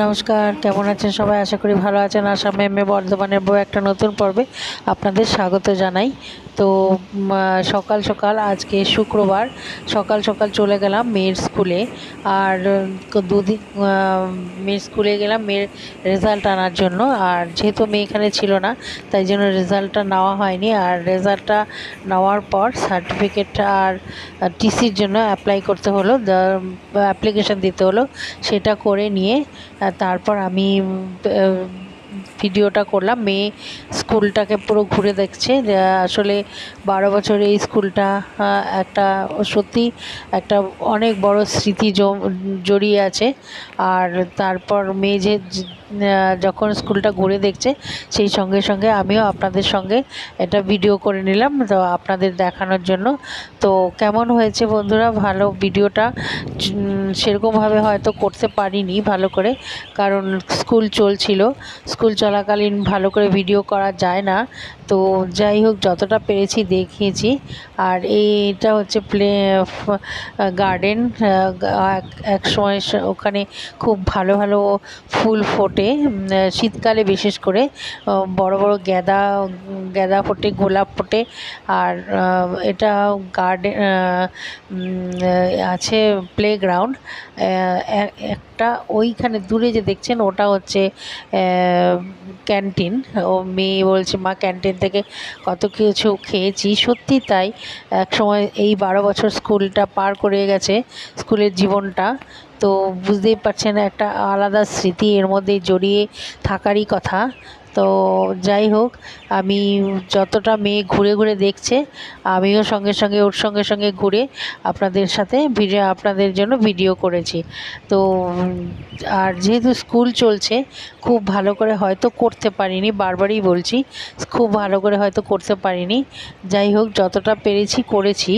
নমস্কার, কেমন আছেন সবাই? আশা করি ভালো আছেন। আসাম এম এ বর্ধমানের বউ একটা নতুন পর্বে আপনাদের স্বাগত জানাই। তো সকাল সকাল আজকে শুক্রবার, সকাল সকাল চলে গেলাম মেয়ের স্কুলে আর দুদিন মেয়ের স্কুলে গেলাম মেয়ের রেজাল্ট আনার জন্য। আর যেহেতু মেয়ে এখানে ছিল না, তাই জন্য রেজাল্টটা নেওয়া হয়নি। আর রেজাল্টটা নেওয়ার পর সার্টিফিকেটটা আর টিসির জন্য অ্যাপ্লাই করতে হলো। অ্যাপ্লিকেশন দিতে হলো। সেটা করে নিয়ে তারপর আমি ভিডিওটা করলাম। মেয়ে স্কুলটাকে পুরো ঘুরে দেখছে। আসলে বারো বছর এই স্কুলটা একটা সত্যি একটা অনেক বড় স্মৃতি জড়িয়ে আছে। আর তারপর মেয়ে যে যখন স্কুলটা ঘুরে দেখছে, সেই সঙ্গে সঙ্গে আমিও আপনাদের সঙ্গে এটা ভিডিও করে নিলাম। তো আপনাদের দেখানোর জন্য। তো কেমন হয়েছে বন্ধুরা? ভালো ভিডিওটা? সেরকমভাবে হয়তো করতে পারিনি ভালো করে, কারণ স্কুল চলছিল। স্কুল চলাকালীন ভালো করে ভিডিও করা যায় না। তো যাই হোক, যতটা পেরেছি দেখিয়েছি। আর এইটা হচ্ছে প্লে গার্ডেন এক সময় ওখানে খুব ভালো ভালো ফুল ফোটে। শীতকালে বিশেষ করে বড় বড় গ্যাদা গ্যাদা ফোটে, গোলাপ ফোটে। আর এটা গার্ডেন আছে প্লেগ্রাউন্ড একটা ওইখানে দূরে যে দেখছেন, ওটা হচ্ছে ক্যান্টিন। ও মেয়ে বলছে, মা, ক্যান্টিন থেকে কত কিছু খেয়েছি। সত্যি তাই এক সময় এই বারো বছর স্কুলটা পার করে গেছে, স্কুলের জীবনটা। তো বুঝতেই পারছেন, একটা আলাদা স্মৃতি এর মধ্যে জড়িয়ে থাকারই কথা। তো যাই হোক, আমি যতটা মেয়ে ঘুরে ঘুরে দেখছে, আমিও সঙ্গে সঙ্গে ওর সঙ্গে সঙ্গে ঘুরে আপনাদের সাথে ভিডিও, আপনাদের জন্য ভিডিও করেছি। তো, আর যেহেতু স্কুল চলছে, খুব ভালো করে হয়তো করতে পারিনি, বারবারই বলছি, খুব ভালো করে হয়তো করতে পারিনি। যাই হোক, যতটা পেরেছি করেছি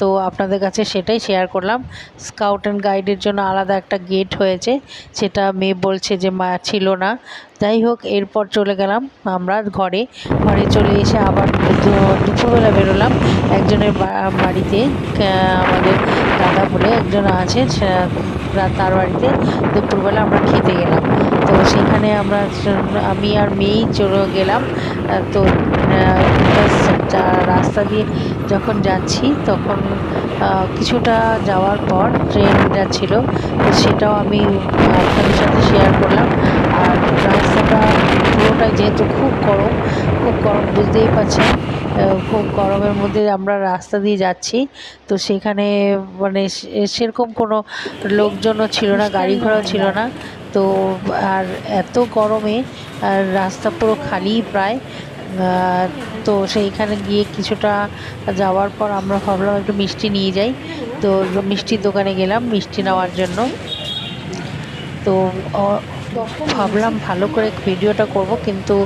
তো আপনাদের কাছে সেটাই শেয়ার করলাম। স্কাউট অ্যান্ড গাইডের জন্য আলাদা একটা গেট হয়েছে, সেটা মেয়ে বলছে যে মা ছিল না যাই হোক, এরপর চলে গেলাম আমরা ঘরে। ঘরে চলে এসে আবার দুপুরবেলা বেরোলাম। একজনের বাড়িতে আমাদের দাদা বলে একজন আছে তার বাড়িতে দুপুরবেলা আমরা খেতে গেলাম। তো সেখানে আমরা, আমি আর মেয়েই চলে গেলাম। তো রাস্তা দিয়ে যখন যাচ্ছি তখন কিছুটা যাওয়ার পর ট্রেন যাচ্ছিল তো সেটাও আমি আপনাদের সাথে শেয়ার করলাম। আর রাস্তাটা পুরোটাই যেহেতু খুব গরম খুব গরম বুঝতেই পারছেন খুব গরমের মধ্যে আমরা রাস্তা দিয়ে যাচ্ছি। তো সেখানে মানে সেরকম কোনো লোকজনও ছিল না গাড়ি ঘোড়াও ছিল না। তো আর এত গরমে আর রাস্তা পুরো খালিই প্রায়। তো সেইখানে গিয়ে কিছুটা যাওয়ার পর আমরা ভাবলাম একটু মিষ্টি নিয়ে যাই। তো মিষ্টির দোকানে গেলাম, মিষ্টি নেওয়ার জন্য। তো ভাবলাম ভালো করে ভিডিওটা করব, কিন্তু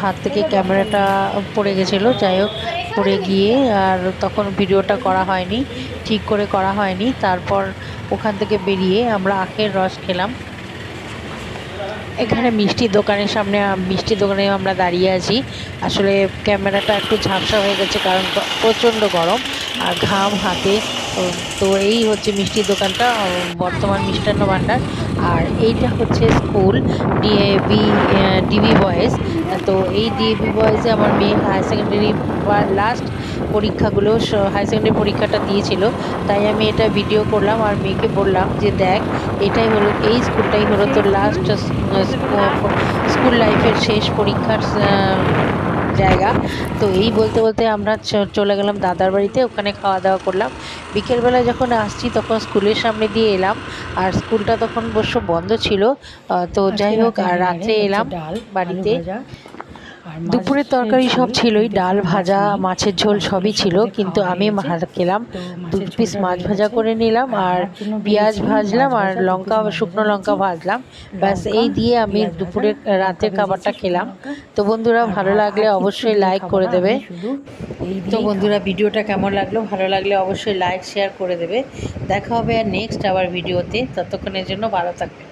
হাত থেকে ক্যামেরাটা পড়ে গেছিল। যাই হোক, পড়ে গিয়ে আর তখন ভিডিওটা করা হয়নি, ঠিক করে করা হয়নি। তারপর ওখান থেকে বেরিয়ে আমরা আখের রস খেলাম। এখানে মিষ্টির দোকানের সামনে, মিষ্টির দোকানে আমরা দাঁড়িয়ে আছি। আসলে ক্যামেরাটা একটু ঝাপসা হয়ে গেছে কারণ প্রচণ্ড গরম আর ঘাম হাতে। তো এই হচ্ছে মিষ্টির দোকানটা বর্তমান মিষ্টান্ন ভাণ্ডার আর এইটা হচ্ছে স্কুল ডিএবি ডিবি বয়েজ। তো এই ডিএবি বয়েজে আমার মেয়ে হায়ার সেকেন্ডারি লাস্ট পরীক্ষাগুলো হায়ার সেকেন্ডারি পরীক্ষাটা দিয়েছিল। তাই আমি এটা ভিডিও করলাম আর মেয়েকে বললাম যে দেখ, এটাই হলো, এই স্কুলটাই হলো তোর লাস্ট স্কুল লাইফের শেষ পরীক্ষার জায়গা। তো এই বলতে বলতে আমরা চলে গেলাম দাদার বাড়িতে ওখানে খাওয়া দাওয়া করলাম। বিকেলবেলা যখন আসছি তখন স্কুলের সামনে দিয়ে এলাম আর স্কুলটা তখন অবশ্য বন্ধ ছিল। তো যাই হোক আর রাত্রে এলাম বাড়িতে। দুপুরের তরকারি সব ছিলই ডাল ভাজা মাছের ঝোল সবই ছিল কিন্তু আমি খেলাম দু পিস মাছ ভাজা করে নিলাম আর পেঁয়াজ ভাজলাম আর লঙ্কা শুকনো লঙ্কা ভাজলাম। ব্যাস এই দিয়ে আমি দুপুরের রাতের খাবারটা খেলাম। তো বন্ধুরা ভালো লাগলে অবশ্যই লাইক করে দেবে। তো বন্ধুরা ভিডিওটা কেমন লাগল? ভালো লাগলে অবশ্যই লাইক শেয়ার করে দেবে। দেখা হবে আর নেক্সট আবার ভিডিওতে। ততক্ষণের জন্য ভালো থাকবে